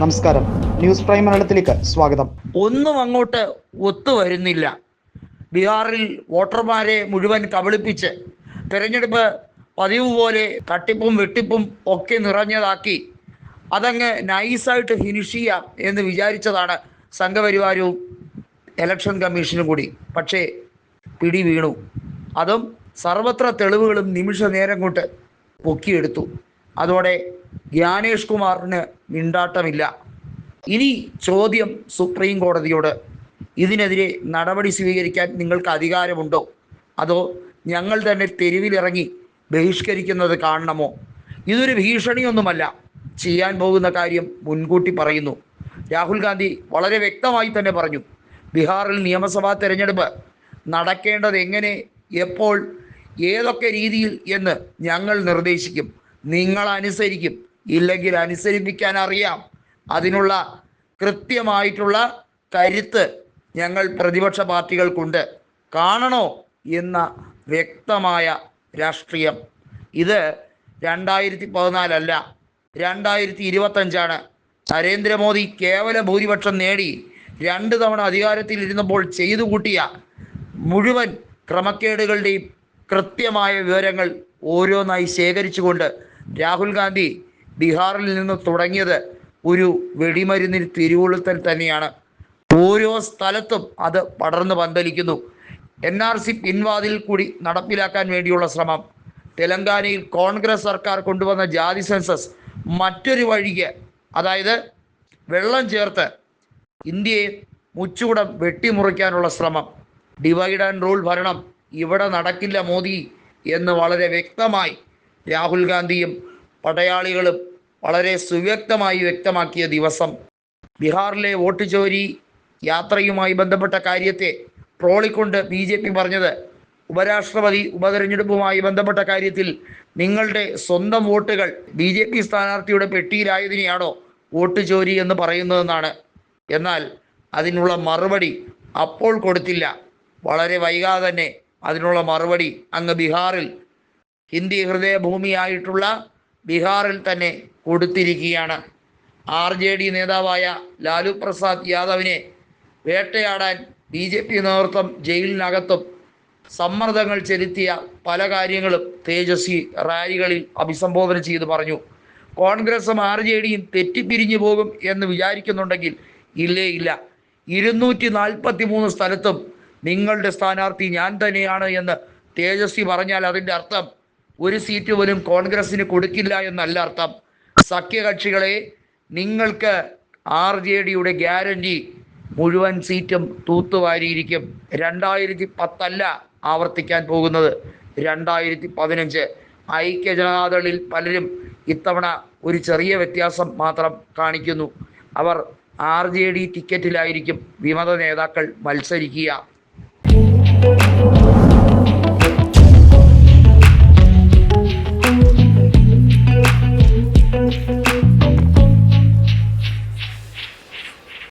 നമസ്കാരം. News prime മലയാളത്തിലേക്ക് സ്വാഗതം. ഒന്നും അങ്ങോട്ട് ഒത്തുവരുന്നില്ല ബീഹാറിൽ വോട്ടർമാരെ മുഴുവൻ കബളിപ്പിച്ച് തെരഞ്ഞെടുപ്പ് പതിവ് പോലെ തട്ടിപ്പും വെട്ടിപ്പും ഒക്കെ നിറഞ്ഞതാക്കി. അതങ്ങ് നൈസായിട്ട് ഫിനിഷ് ചെയ്യാം എന്ന് വിചാരിച്ചതാണ് സംഘപരിവാരവും ഇലക്ഷൻ കമ്മീഷനും കൂടി. പക്ഷേ പിടി വീണു. അതും സർവത്ര തെളിവുകളും നിമിഷ നേരം കൊണ്ട് പൊക്കിയെടുത്തു. അതോടെ ജ്ഞാനേഷ് കുമാറിന് മിണ്ടാട്ടമില്ല. ഇനി ചോദ്യം സുപ്രീം കോടതിയോട്. ഇതിനെതിരെ നടപടി സ്വീകരിക്കാൻ നിങ്ങൾക്ക് അധികാരമുണ്ടോ? അതോ ഞങ്ങൾ തന്നെ തെരുവിലിറങ്ങി ബഹിഷ്കരിക്കുന്നത് കാണണമോ? ഇതൊരു ഭീഷണിയൊന്നുമല്ല. ചെയ്യാൻ പോകുന്ന കാര്യം മുൻകൂട്ടി പറയുന്നു. രാഹുൽ ഗാന്ധി വളരെ വ്യക്തമായി തന്നെ പറഞ്ഞു. ബീഹാറിൽ നിയമസഭാ തെരഞ്ഞെടുപ്പ് നടക്കേണ്ടത് എങ്ങനെ എപ്പോൾ ഏതൊക്കെ രീതിയിൽ എന്ന് ഞങ്ങൾ നിർദ്ദേശിക്കും. നിങ്ങൾ അനുസരിക്കും ഇല്ലെങ്കിൽ അനുസരിപ്പിക്കാൻ അറിയാം അതിനുള്ള കൃത്യമായിട്ടുള്ള കരുത്ത് ഞങ്ങൾ പ്രതിപക്ഷ പാർട്ടികൾക്കുണ്ട്. കാണണോ എന്ന വ്യക്തമായ രാഷ്ട്രീയം. ഇത് രണ്ടായിരത്തി പതിനാലല്ല രണ്ടായിരത്തി ഇരുപത്തഞ്ചാണ് നരേന്ദ്രമോദി കേവല ഭൂരിപക്ഷം നേടി രണ്ട് തവണ അധികാരത്തിൽ ഇരുന്നപ്പോൾ ചെയ്തു കൂട്ടിയ മുഴുവൻ ക്രമക്കേടുകളുടെയും കൃത്യമായ വിവരങ്ങൾ ഓരോന്നായി ശേഖരിച്ചുകൊണ്ട് രാഹുൽ ഗാന്ധി ബീഹാറിൽ നിന്ന് തുടങ്ങിയത് ഒരു വെടിമരുന്നിന് തിരുവുളുത്തൽ തന്നെയാണ്. ഓരോ സ്ഥലത്തും അത് പടർന്നു പന്തലിക്കുന്നു. എൻ ആർ സി പിൻവാതിൽ കൂടി നടപ്പിലാക്കാൻ വേണ്ടിയുള്ള ശ്രമം. തെലങ്കാനയിൽ കോൺഗ്രസ് സർക്കാർ കൊണ്ടുവന്ന ജാതി സെൻസസ് മറ്റൊരു വഴിക്ക് അതായത് വെള്ളം ചേർത്ത് ഇന്ത്യയെ മുച്ചുകൂടം വെട്ടിമുറിക്കാനുള്ള ശ്രമം. ഡിവൈഡ് ആൻഡ് റൂൾ ഭരണം ഇവിടെ നടക്കില്ല മോദി എന്ന് വളരെ വ്യക്തമായി രാഹുൽ ഗാന്ധിയും പടയാളികളും വളരെ സുവ്യക്തമായി വ്യക്തമാക്കിയ ദിവസം. ബീഹാറിലെ വോട്ട് ചോരി യാത്രയുമായി ബന്ധപ്പെട്ട കാര്യത്തെ ട്രോളിക്കൊണ്ട് ബി ജെ പി പറഞ്ഞത് ഉപരാഷ്ട്രപതി ഉപതെരഞ്ഞെടുപ്പുമായി ബന്ധപ്പെട്ട കാര്യത്തിൽ നിങ്ങളുടെ സ്വന്തം വോട്ടുകൾ ബി ജെ പി സ്ഥാനാർത്ഥിയുടെ പെട്ടിയിലായതിനെയാണോ വോട്ട് ചോരി എന്ന് പറയുന്നതെന്നാണ്. എന്നാൽ അതിനുള്ള മറുപടി അപ്പോൾ കൊടുത്തില്ല. വളരെ വൈകാതെ തന്നെ അതിനുള്ള മറുപടി അങ്ങ് ബീഹാറിൽ ഹിന്ദി ഹൃദയഭൂമിയായിട്ടുള്ള ബീഹാറിൽ തന്നെ കൊടുത്തിരിക്കുകയാണ്. ആർ ജെ ഡി നേതാവായ ലാലു പ്രസാദ് യാദവിനെ വേട്ടയാടാൻ ബി ജെ പി നേതൃത്വം ജയിലിനകത്തും സമ്മർദ്ദങ്ങൾ ചെലുത്തിയ പല കാര്യങ്ങളും തേജസ്വി റാലികളിൽ അഭിസംബോധന ചെയ്ത് പറഞ്ഞു. കോൺഗ്രസും ആർ ജെ ഡിയും തെറ്റിപ്പിരിഞ്ഞു പോകും എന്ന് വിചാരിക്കുന്നുണ്ടെങ്കിൽ ഇല്ലേ ഇല്ല. ഇരുന്നൂറ്റി നാൽപ്പത്തി മൂന്ന് സ്ഥലത്തും നിങ്ങളുടെ സ്ഥാനാർത്ഥി ഞാൻ തന്നെയാണ് എന്ന് തേജസ്വി പറഞ്ഞാൽ അതിന്റെ അർത്ഥം ഒരു സീറ്റ് പോലും കോൺഗ്രസിന് കൊടുക്കില്ല എന്നല്ല അർത്ഥം. സഖ്യകക്ഷികളെ നിങ്ങൾക്ക് ആർ ജെ ഡിയുടെ ഗ്യാരണ്ടി മുഴുവൻ സീറ്റും തൂത്തുവാരിയിരിക്കും. രണ്ടായിരത്തി പത്തല്ല ആവർത്തിക്കാൻ പോകുന്നത്. രണ്ടായിരത്തി പതിനഞ്ച് ഐക്യ ജനതാദളിൽ പലരും ഇത്തവണ ഒരു ചെറിയ വ്യത്യാസം മാത്രം കാണിക്കുന്നു. അവർ ആർ ജെ ഡി ടിക്കറ്റിലായിരിക്കും വിമത നേതാക്കൾ മത്സരിക്കുക.